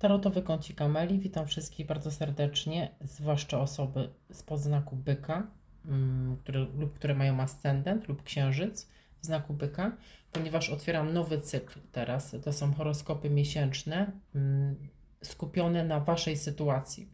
Tarotowy kącik Ameli. Witam wszystkich bardzo serdecznie, zwłaszcza osoby z podznaku byka, mm, które, lub które mają ascendent lub księżyc w znaku byka, ponieważ otwieram nowy cykl teraz. To są horoskopy miesięczne mm, skupione na Waszej sytuacji.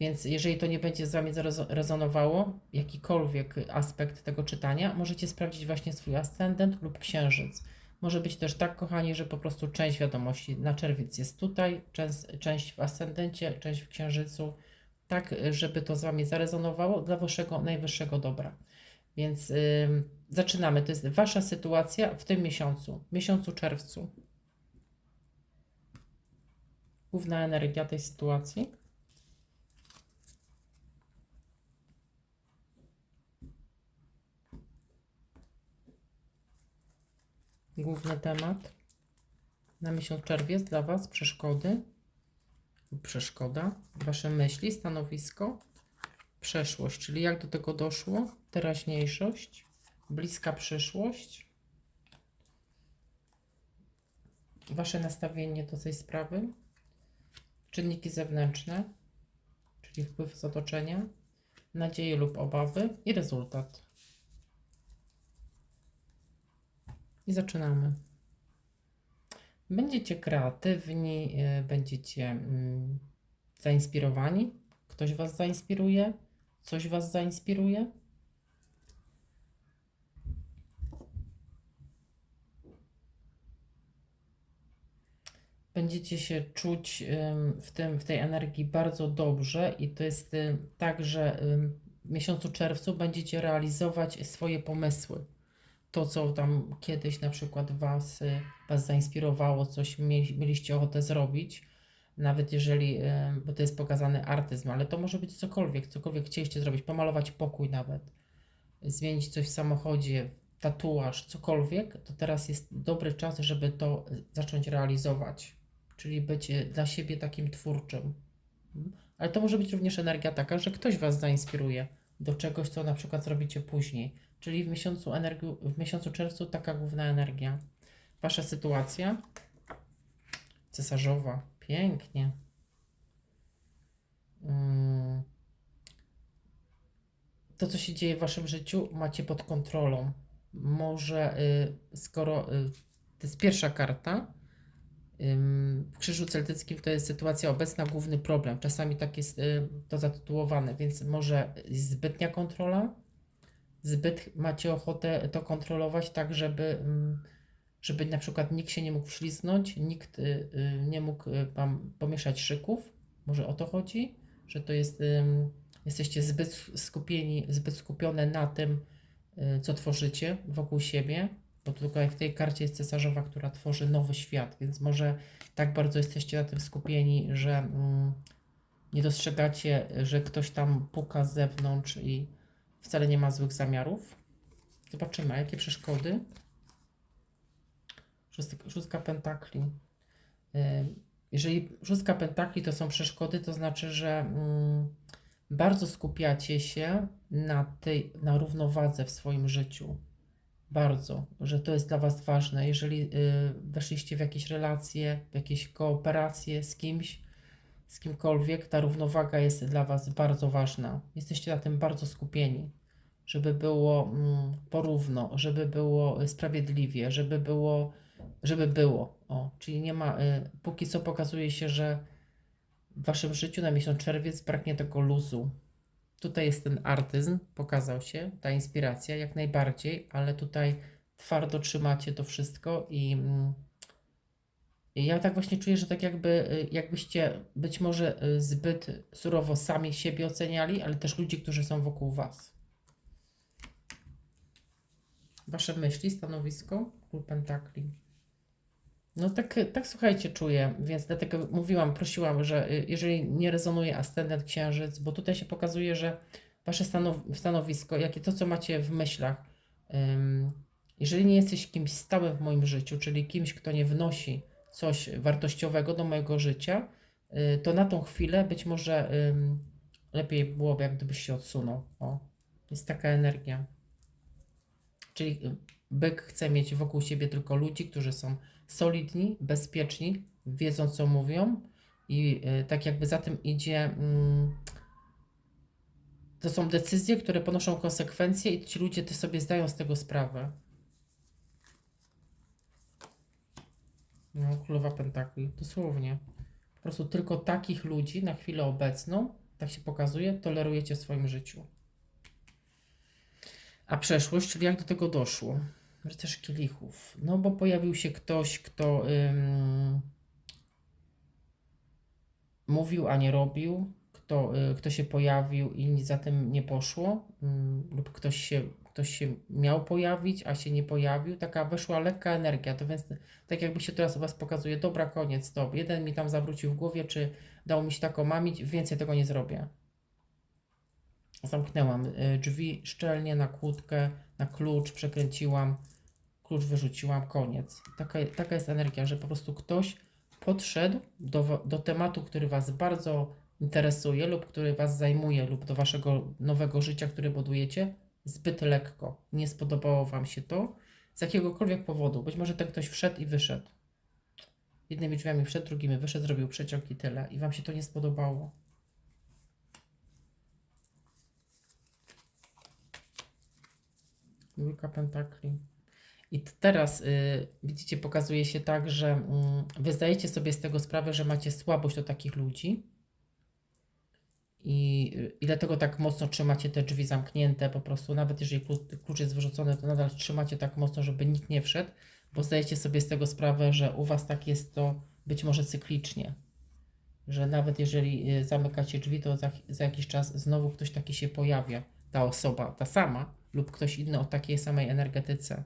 Więc jeżeli to nie będzie z Wami rezonowało, jakikolwiek aspekt tego czytania, możecie sprawdzić właśnie swój ascendent lub księżyc. Może być też tak, kochani, że po prostu część wiadomości na czerwiec jest tutaj, część, część w ascendencie, część w księżycu, tak, żeby to z Wami zarezonowało dla Waszego najwyższego dobra. Więc ym, zaczynamy. To jest Wasza sytuacja w tym miesiącu, miesiącu czerwcu. Główna energia tej sytuacji. Główny temat na miesiąc czerwiec dla Was przeszkody przeszkoda, Wasze myśli, stanowisko, przeszłość, czyli jak do tego doszło, teraźniejszość, bliska przyszłość, Wasze nastawienie do tej sprawy, czynniki zewnętrzne, czyli wpływ z otoczenia, nadzieje lub obawy i rezultat. I zaczynamy. Będziecie kreatywni, y, będziecie mm, zainspirowani. Ktoś Was zainspiruje, coś Was zainspiruje. Będziecie się czuć w, tym, w tej energii bardzo dobrze, i to jest y, tak, że w miesiącu czerwcu będziecie realizować swoje pomysły to, co tam kiedyś na przykład was, y, was zainspirowało, coś mie- mieliście ochotę zrobić, nawet jeżeli, y, bo to jest pokazany artyzm, ale to może być cokolwiek, cokolwiek chcieliście zrobić, pomalować pokój nawet, zmienić coś w samochodzie, tatuaż, cokolwiek, to teraz jest dobry czas, żeby to zacząć realizować, czyli być y, dla siebie takim twórczym. Ale to może być również energia taka, że ktoś was zainspiruje do czegoś, co na przykład zrobicie później. Czyli w miesiącu, energii, w miesiącu czerwcu taka główna energia. Wasza sytuacja cesarzowa. Pięknie. Mm. To, co się dzieje w waszym życiu, macie pod kontrolą. Może, y, skoro y, to jest pierwsza karta, w Krzyżu Celtyckim to jest sytuacja obecna, główny problem. Czasami tak jest y, to zatytułowane, więc może zbytnia kontrola, zbyt macie ochotę to kontrolować tak, żeby, mm, żeby na przykład nikt się nie mógł wślizgnąć, nikt y, y, nie mógł y, wam pomieszać szyków. Może o to chodzi, że to jest, jesteście zbyt skupieni, zbyt skupione na tym, co tworzycie wokół siebie, bo tutaj w tej karcie jest cesarzowa, która tworzy nowy świat, więc może tak bardzo jesteście na tym skupieni, że mm, nie dostrzegacie, że ktoś tam puka z zewnątrz i wcale nie ma złych zamiarów. Zobaczymy, jakie przeszkody. Szóstka, pentakli. Ym, Jeżeli szóstka pentakli to są przeszkody, to znaczy, że mm, bardzo skupiacie się na tej, na równowadze w swoim życiu. Bardzo, że to jest dla Was ważne. Jeżeli y, weszliście w jakieś relacje, w jakieś kooperacje z kimś, z kimkolwiek, ta równowaga jest dla Was bardzo ważna. Jesteście na tym bardzo skupieni, żeby było mm, porówno, żeby było sprawiedliwie, żeby było, żeby było. O, czyli nie ma, y, póki co pokazuje się, że w Waszym życiu na miesiąc czerwiec braknie tego luzu. Tutaj jest ten artyzm, pokazał się, ta inspiracja jak najbardziej, ale tutaj twardo trzymacie to wszystko i mm, ja tak właśnie czuję, że tak jakby, y, jakbyście być może y, zbyt surowo sami siebie oceniali, ale też ludzi, którzy są wokół Was. Wasze myśli, stanowisko, król pentakli. No tak, tak słuchajcie, czuję, więc dlatego mówiłam, prosiłam, że y, jeżeli nie rezonuje ascendent księżyc, bo tutaj się pokazuje, że wasze stanow- stanowisko, jakie to, co macie w myślach, jeżeli nie jesteś kimś stałym w moim życiu, czyli kimś, kto nie wnosi coś wartościowego do mojego życia, y, to na tą chwilę być może lepiej byłoby, jak gdybyś się odsunął. O, jest taka energia. Czyli y, byk chce mieć wokół siebie tylko ludzi, którzy są solidni, bezpieczni, wiedzą co mówią I y, tak jakby za tym idzie. Mm, to są decyzje, które ponoszą konsekwencje, i ci ludzie ty sobie zdają z tego sprawę. No, królowa Pentakli, dosłownie. Po prostu tylko takich ludzi na chwilę obecną, tak się pokazuje, tolerujecie w swoim życiu. A przeszłość, czyli jak do tego doszło? Rycerz kielichów. No bo pojawił się ktoś, kto ym, mówił, a nie robił, kto, y, kto się pojawił i za tym nie poszło, lub ktoś się, ktoś się miał pojawić, a się nie pojawił. Taka weszła lekka energia, to więc tak jakby się teraz u Was pokazuje, dobra, koniec, to jeden mi tam zawrócił w głowie, czy dał mi się tak omamić, więcej tego nie zrobię. Zamknęłam y, drzwi szczelnie na kłódkę, na klucz, przekręciłam, klucz wyrzuciłam, koniec. Taka, taka jest energia, że po prostu ktoś podszedł do, do tematu, który Was bardzo interesuje lub który Was zajmuje lub do Waszego nowego życia, które budujecie, zbyt lekko. Nie spodobało Wam się to z jakiegokolwiek powodu. Być może ten ktoś wszedł i wyszedł. Jednymi drzwiami wszedł, drugimi wyszedł, zrobił przeciąg i tyle. I Wam się to nie spodobało. Dwójka pentakli. I teraz y, widzicie, pokazuje się tak, że mm, wy zdajecie sobie z tego sprawę, że macie słabość do takich ludzi. I, I dlatego tak mocno trzymacie te drzwi zamknięte, po prostu nawet jeżeli klu- klucz jest wyrzucony, to nadal trzymacie tak mocno, żeby nikt nie wszedł, bo zdajecie sobie z tego sprawę, że u Was tak jest to być może cyklicznie. Że nawet jeżeli y, zamykacie drzwi, to za, za jakiś czas znowu ktoś taki się pojawia. Ta osoba, ta sama, lub ktoś inny o takiej samej energetyce.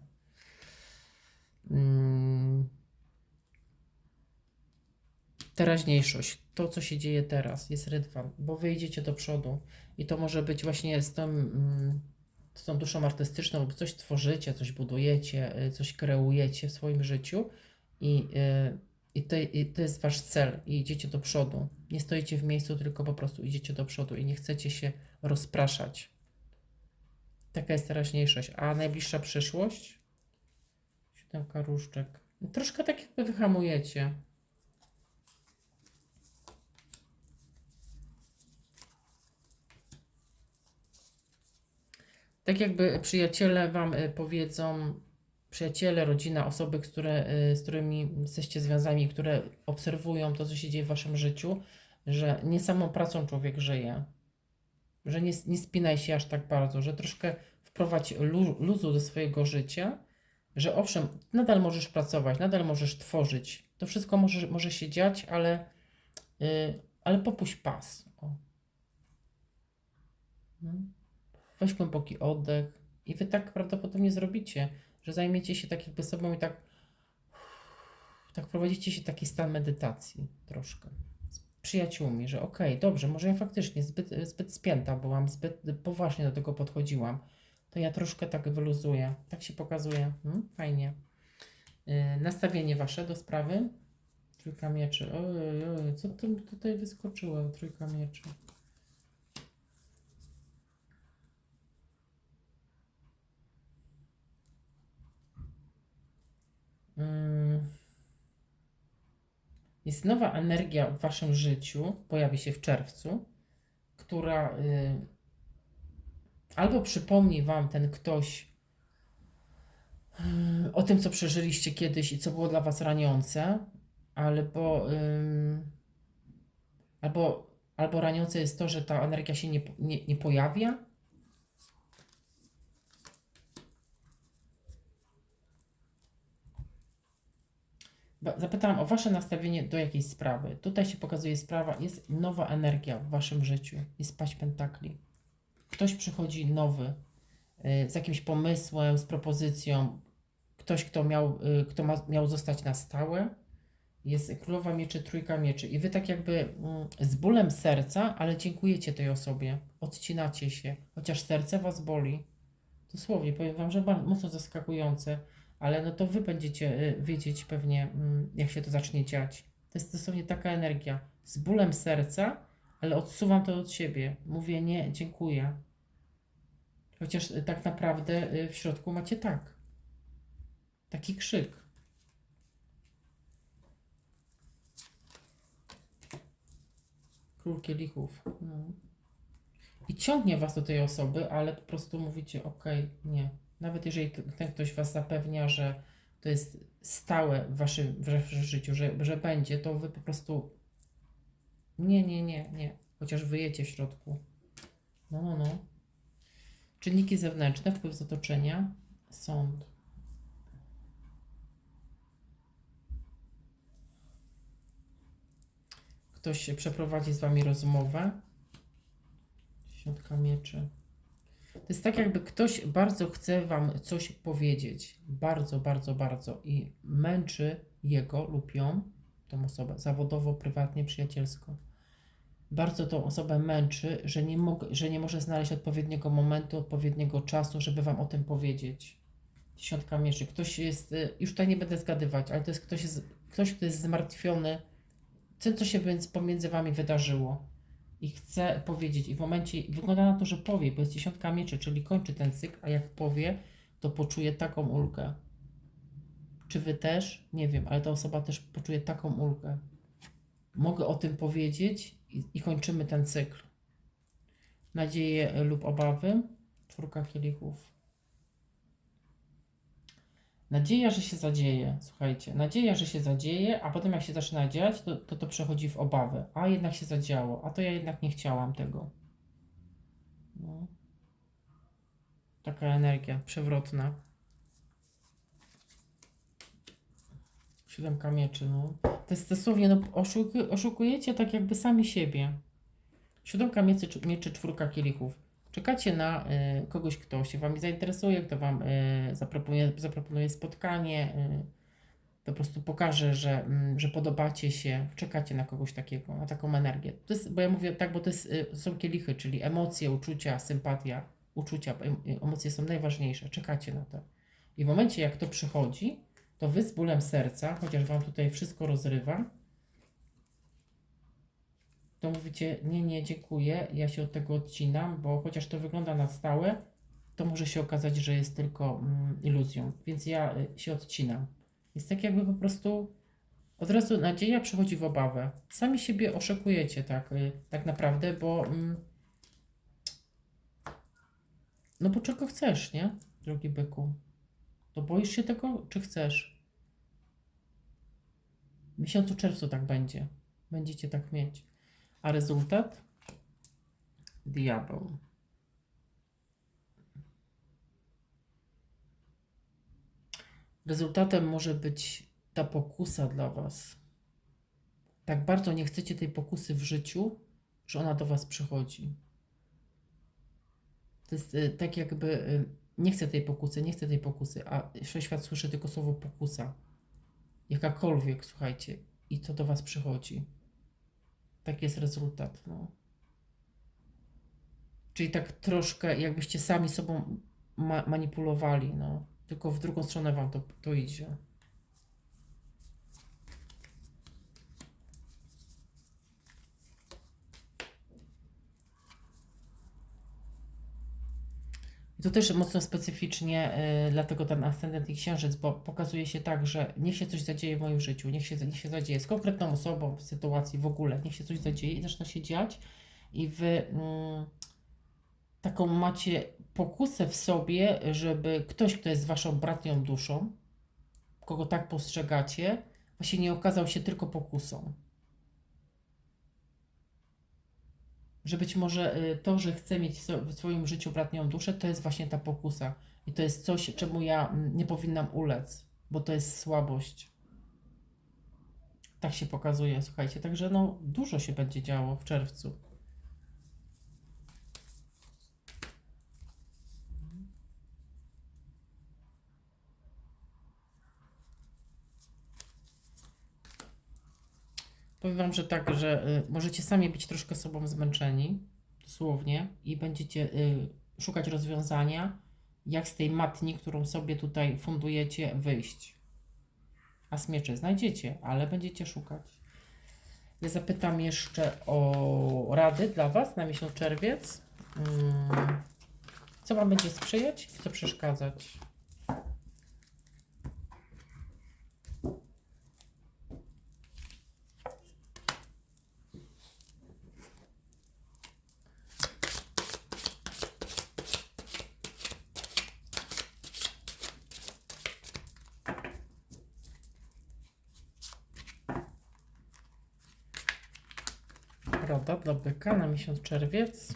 Mm. Teraźniejszość, to co się dzieje teraz, jest rydwan, bo wyjdziecie do przodu i to może być właśnie z tą, mm, z tą duszą artystyczną, lub coś tworzycie, coś budujecie, y, coś kreujecie w swoim życiu i, y, i, to, i to jest wasz cel i idziecie do przodu. Nie stoicie w miejscu, tylko po prostu idziecie do przodu i nie chcecie się rozpraszać. Taka jest teraźniejszość. A najbliższa przyszłość? Siódemka różdżek. Troszkę tak jakby wyhamujecie. Tak jakby przyjaciele wam y, powiedzą, przyjaciele, rodzina, osoby, które, y, z którymi jesteście związani, które obserwują to, co się dzieje w waszym życiu, że nie samą pracą człowiek żyje. Że nie, nie spinaj się aż tak bardzo, że troszkę wprowadź lu, luzu do swojego życia, że owszem, nadal możesz pracować, nadal możesz tworzyć. To wszystko może, może się dziać, ale, yy, ale popuść pas. O. No. Weź głęboki oddech i wy tak prawdopodobnie zrobicie, że zajmiecie się tak jakby sobą i tak tak prowadzicie się taki stan medytacji troszkę z przyjaciółmi, że okej, dobrze, może ja faktycznie zbyt, zbyt spięta byłam, zbyt poważnie do tego podchodziłam, to ja troszkę tak wyluzuję, tak się pokazuje, hmm? fajnie. Yy, nastawienie wasze do sprawy, trójka mieczy, oj, oj, co tu tutaj wyskoczyło, trójka mieczy. Jest nowa energia w waszym życiu, pojawi się w czerwcu, która y, albo przypomni wam ten ktoś y, o tym, co przeżyliście kiedyś i co było dla was raniące, albo, y, albo, albo raniące jest to, że ta energia się nie, nie, nie pojawia, Zapytałam o Wasze nastawienie do jakiejś sprawy. Tutaj się pokazuje sprawa, jest nowa energia w Waszym życiu, jest paść pentakli. Ktoś przychodzi nowy, y, z jakimś pomysłem, z propozycją. Ktoś, kto miał, y, kto ma, miał zostać na stałe. Jest królowa mieczy, trójka mieczy. I Wy tak jakby mm, z bólem serca, ale dziękujecie tej osobie. Odcinacie się, chociaż serce Was boli. Dosłownie, powiem Wam, że bardzo mocno zaskakujące ale no to wy będziecie y, wiedzieć pewnie, mm, jak się to zacznie dziać. To jest dosłownie taka energia. Z bólem serca, ale odsuwam to od siebie. Mówię nie, dziękuję. Chociaż y, tak naprawdę y, w środku macie tak. Taki krzyk. Król kielichów. No. I ciągnie was do tej osoby, ale po prostu mówicie, okej, nie. Nawet jeżeli ten ktoś was zapewnia, że to jest stałe w waszym, w życiu, że, że będzie, to wy po prostu nie, nie, nie, nie. Chociaż wyjecie w środku. No, no, no. Czynniki zewnętrzne, wpływ z otoczenia, sąd. Ktoś przeprowadzi z wami rozmowę. Środka mieczy. To jest tak, jakby ktoś bardzo chce wam coś powiedzieć. Bardzo, bardzo, bardzo. I męczy jego lub ją, tą osobę, zawodowo, prywatnie, przyjacielsko. Bardzo tą osobę męczy, że nie, mog- że nie może znaleźć odpowiedniego momentu, odpowiedniego czasu, żeby wam o tym powiedzieć. Dziesiątka mieczy. Ktoś jest, y, już tutaj nie będę zgadywać, ale to jest ktoś, ktoś kto jest zmartwiony tym, co się więc pomiędzy wami wydarzyło. I chce powiedzieć, i w momencie, wygląda na to, że powie, bo jest dziesiątka mieczy, czyli kończy ten cykl, a jak powie, to poczuje taką ulgę. Czy wy też? Nie wiem, ale ta osoba też poczuje taką ulgę. Mogę o tym powiedzieć i, i kończymy ten cykl. Nadzieje lub obawy. Czwórka kielichów. Nadzieja, że się zadzieje. Słuchajcie, nadzieja, że się zadzieje, a potem jak się zaczyna dziać, to to, to przechodzi w obawę. A jednak się zadziało, a to ja jednak nie chciałam tego. No. Taka energia przewrotna. Siódemka mieczy, no. To jest dosłownie, no, oszuku, oszukujecie tak jakby sami siebie. Siódemka mieczy, mieczy czwórka kielichów. Czekacie na y, kogoś, kto się Wami zainteresuje, kto Wam y, zaproponuje, zaproponuje spotkanie, y, po prostu pokaże, że, mm, że podobacie się, czekacie na kogoś takiego, na taką energię. To jest, bo ja mówię tak, bo to jest, są kielichy, czyli emocje, uczucia, sympatia, uczucia, em, emocje są najważniejsze, czekacie na to. I w momencie, jak to przychodzi, to Wy z bólem serca, chociaż Wam tutaj wszystko rozrywa, to mówicie, nie, nie, dziękuję, ja się od tego odcinam, bo chociaż to wygląda na stałe, to może się okazać, że jest tylko mm, iluzją, więc ja y, się odcinam. Jest tak jakby po prostu od razu nadzieja przechodzi w obawę. Sami siebie oszukujecie tak, y, tak naprawdę, bo mm, no bo czego chcesz, nie, drogi byku? To boisz się tego, czy chcesz? W miesiącu czerwcu tak będzie. Będziecie tak mieć. A rezultat? Diabeł. Rezultatem może być ta pokusa dla Was. Tak bardzo nie chcecie tej pokusy w życiu, że ona do Was przychodzi. To jest y, tak jakby y, nie chcę tej pokusy, nie chcę tej pokusy, a wszechświat słyszy tylko słowo pokusa. Jakakolwiek, słuchajcie, i to do Was przychodzi. Taki jest rezultat. No. Czyli tak troszkę jakbyście sami sobą ma manipulowali, no. Tylko w drugą stronę wam to, to idzie. To też mocno specyficznie, y, dlatego ten ascendent i księżyc, bo pokazuje się tak, że niech się coś zadzieje w moim życiu, niech się, niech się zadzieje z konkretną osobą, w sytuacji w ogóle, niech się coś zadzieje i zaczyna się dziać i wy mm, taką macie pokusę w sobie, żeby ktoś, kto jest waszą bratnią duszą, kogo tak postrzegacie, właśnie nie okazał się tylko pokusą. Że być może y, to, że chcę mieć w swoim życiu bratnią duszę, to jest właśnie ta pokusa. I to jest coś, czemu ja nie powinnam ulec, bo to jest słabość. Tak się pokazuje, słuchajcie. Także no, dużo się będzie działo w czerwcu. Powiem Wam, że tak, że y, możecie sami być troszkę sobą zmęczeni, dosłownie, i będziecie y, szukać rozwiązania, jak z tej matni, którą sobie tutaj fundujecie, wyjść. A smiecze znajdziecie, ale będziecie szukać. Ja zapytam jeszcze o rady dla Was na miesiąc czerwiec. Mm, Co Wam będzie sprzyjać co przeszkadzać? Rada dla byka na miesiąc czerwiec.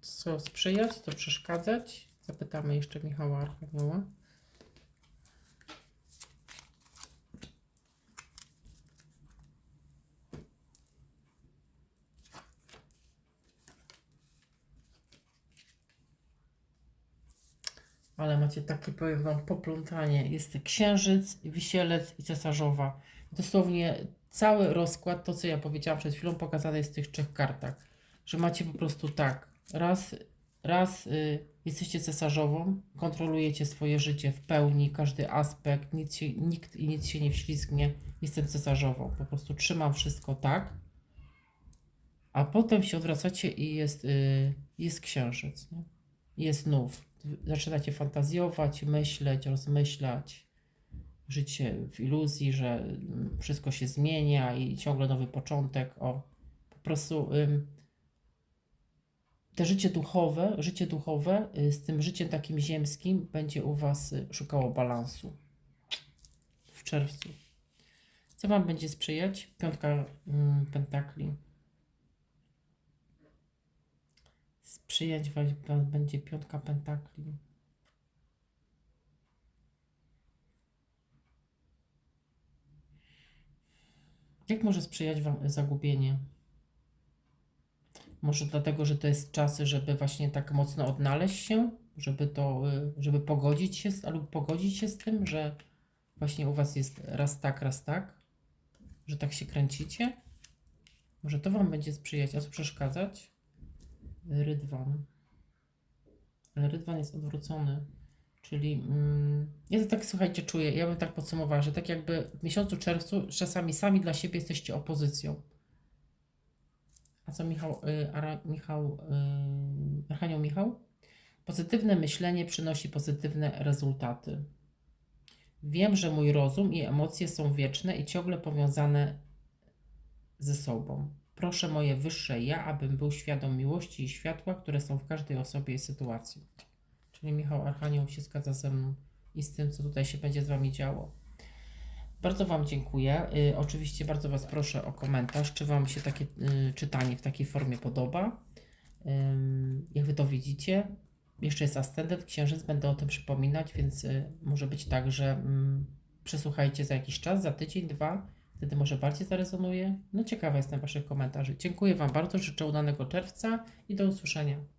Co sprzyjać, co przeszkadzać? Zapytamy jeszcze Michała Archanioła. Ale macie takie, powiem Wam, poplątanie. Jest księżyc, wisielec i cesarzowa. Dosłownie cały rozkład, to co ja powiedziałam przed chwilą, pokazane jest w tych trzech kartach. Że macie po prostu tak, raz, raz y, jesteście cesarzową, kontrolujecie swoje życie w pełni, każdy aspekt, nic się, nikt i nic się nie wślizgnie. Jestem cesarzową, po prostu trzymam wszystko tak. A potem się odwracacie i jest, y, jest księżyc, nie? jest nów. Zaczynacie fantazjować, myśleć, rozmyślać, życie w iluzji, że mm, wszystko się zmienia i ciągle nowy początek. O, po prostu ym, te życie duchowe, życie duchowe y, z tym życiem takim ziemskim będzie u Was y, szukało balansu w czerwcu. Co Wam będzie sprzyjać? Piątka ym, pentakli. Sprzyjać wam będzie piątka pentakli. Jak może sprzyjać Wam zagubienie? Może dlatego, że to jest czas, żeby właśnie tak mocno odnaleźć się, żeby to, y, żeby pogodzić się albo pogodzić się z tym, że właśnie u Was jest raz tak, raz tak, że tak się kręcicie. Może to Wam będzie sprzyjać, a co przeszkadzać? Rydwan. Ale rydwan jest odwrócony. Czyli mm, ja to tak słuchajcie, czuję, ja bym tak podsumowała, że tak jakby w miesiącu czerwcu czasami sami dla siebie jesteście opozycją. A co Michał, y, Ara, Michał y, Archanioł Michał? Pozytywne myślenie przynosi pozytywne rezultaty. Wiem, że mój rozum i emocje są wieczne i ciągle powiązane ze sobą. Proszę moje wyższe ja, abym był świadom miłości i światła, które są w każdej osobie i sytuacji. Czyli Michał Archanioł się zgadza ze mną i z tym, co tutaj się będzie z Wami działo. Bardzo Wam dziękuję. Y, oczywiście bardzo Was proszę o komentarz, czy Wam się takie y, czytanie w takiej formie podoba. Ym, jak Wy to widzicie, jeszcze jest ascendent, księżyc, będę o tym przypominać, więc y, może być tak, że mm, przesłuchajcie za jakiś czas, za tydzień, dwa, wtedy może bardziej zarezonuje. No ciekawa jestem Waszych komentarzy. Dziękuję Wam bardzo, życzę udanego czerwca i do usłyszenia.